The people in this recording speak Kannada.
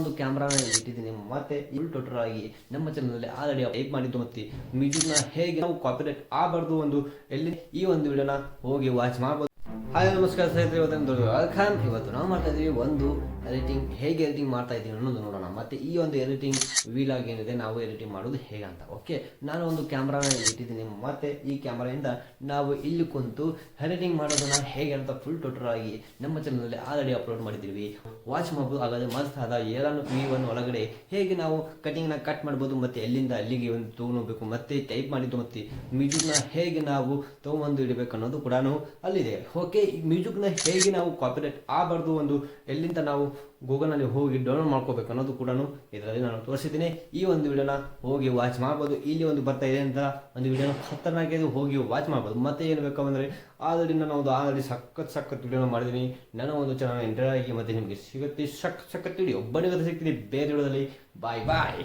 ಒಂದು ಕ್ಯಾಮ್ರಾನ ಇಟ್ಟಿದ್ದೀನಿ. ಮತ್ತೆ ಇಲ್ಲಿ ಟೋಟಲ್ ಆಗಿ ನಮ್ಮ ಚಾನಲಲ್ಲಿ ಆಲ್ರೆಡಿ ಟೈಪ್ ಮಾಡಿದ್ದು ಮತ್ತೆ ಮ್ಯೂಸಿಕ್ನ ಹೇಗೆ ನಾವು ಕಾಪಿರೈಟ್ ಆಗಬಾರ್ದು ಒಂದು ಎಲ್ಲಿ ಈ ಒಂದು ವಿಡಿಯೋನ ಹೋಗಿ ವಾಚ್ ಮಾಡ್ಬೋದು. ಹಾಯ್, ನಮಸ್ಕಾರ ಸ್ನೇಹಿತರೆ ಇವತ್ತು ದೊಡ್ಡ ಖಾನ್ ಇವತ್ತು ನಾವು ಮಾಡ್ತಾ ಇದ್ದೀವಿ ಒಂದು ಎಡಿಟಿಂಗ್ ಹೇಗೆ ಎಡಿಟಿಂಗ್ ಮಾಡ್ತಾ ಇದ್ದೀವಿ ಅನ್ನೋದು ನೋಡೋಣ. ಮತ್ತೆ ಈ ಒಂದು ಎಡಿಟಿಂಗ್ ವೀಲಾಗ್ ಏನಿದೆ, ನಾವು ಎಡಿಟಿಂಗ್ ಮಾಡೋದು ಹೇಗೆ ಅಂತ. ಓಕೆ ನಾನು ಒಂದು ಕ್ಯಾಮ್ರಾನ ಇಟ್ಟಿದ್ದೀನಿ. ಮತ್ತೆ ಈ ಕ್ಯಾಮ್ರಾಯಿಂದ ನಾವು ಇಲ್ಲಿ ಕುಂತು ಎಡಿಟಿಂಗ್ ಮಾಡೋದನ್ನ ಹೇಗೆ ಅಂತ ಫುಲ್ ಟೋಟಲ್ ಆಗಿ ನಮ್ಮ ಚಾನಲಲ್ಲಿ ಆಲ್ರೆಡಿ ಅಪ್ಲೋಡ್ ಮಾಡಿದ್ದೀವಿ. ವಾಚ್ ಮಾಡ್ಬೋದು, ಹಾಗಾದ್ರೆ ಮಸ್ತ್ ಆದ ಏಳನ್ನು ವಿ ಒನ್ ಒಳಗಡೆ ಹೇಗೆ ನಾವು ಕಟಿಂಗ್ನ ಕಟ್ ಮಾಡ್ಬೋದು, ಮತ್ತೆ ಎಲ್ಲಿಂದ ಅಲ್ಲಿಗೆ ಒಂದು ತೊಗೊಂಡೋಗ್ಬೇಕು ಮತ್ತೆ ಟೈಪ್ ಮಾಡಿದ್ದು, ಮತ್ತೆ ಮಿಡಿಲ್ನ ಹೇಗೆ ನಾವು ತೊಗೊಂಬಂದು ಇಡಬೇಕು ಅನ್ನೋದು ಕೂಡ ಅಲ್ಲಿದೆ. ಓಕೆ ಈ ಮ್ಯೂಸಿಕ್ನ ಹೇಗೆ ನಾವು ಕಾಪಿರೈಟ್ ಆಗಬಾರ್ದು ಒಂದು ಎಲ್ಲಿಂದ ನಾವು ಗೂಗಲ್ನಲ್ಲಿ ಹೋಗಿ ಡೌನ್ಲೋಡ್ ಮಾಡ್ಕೋಬೇಕು ಅನ್ನೋದು ಕೂಡ ಇದರಲ್ಲಿ ನಾನು ತೋರಿಸಿದ್ದೀನಿ. ಈ ಒಂದು ವಿಡಿಯೋನ ಹೋಗಿ ವಾಚ್ ಮಾಡ್ಬೋದು. ಇಲ್ಲಿ ಒಂದು ಬರ್ತಾ ಇದೆ ಅಂತ ಒಂದು ವಿಡಿಯೋನ ಖತರ್ನಾಗಿ ಹೋಗಿ ವಾಚ್ ಮಾಡ್ಬೋದು. ಮತ್ತೆ ಏನು ಬೇಕು ಅಂದರೆ ಆಲ್ರೆಡಿ ನಾವು ಒಂದು ಆಲ್ರೆಡಿ ಸಖತ್ ಸಖತ್ ವಿಡಿಯೋನ ಮಾಡಿದ್ದೀನಿ. ನನ್ನ ಒಂದು ಚಾನಲ್ ಎಂಟರ್ ಆಗಿ ಮತ್ತೆ ನಿಮಗೆ ಸಿಗುತ್ತೆ. ಸಖತ್ ಸಖತ್ ವಿಡಿಯೋ ಒಬ್ಬನಿಗೆ ಸಿಗ್ತೀನಿ. ಬೇರೆ ವಿಡಿಯೋದಲ್ಲಿ. ಬಾಯ್ ಬಾಯ್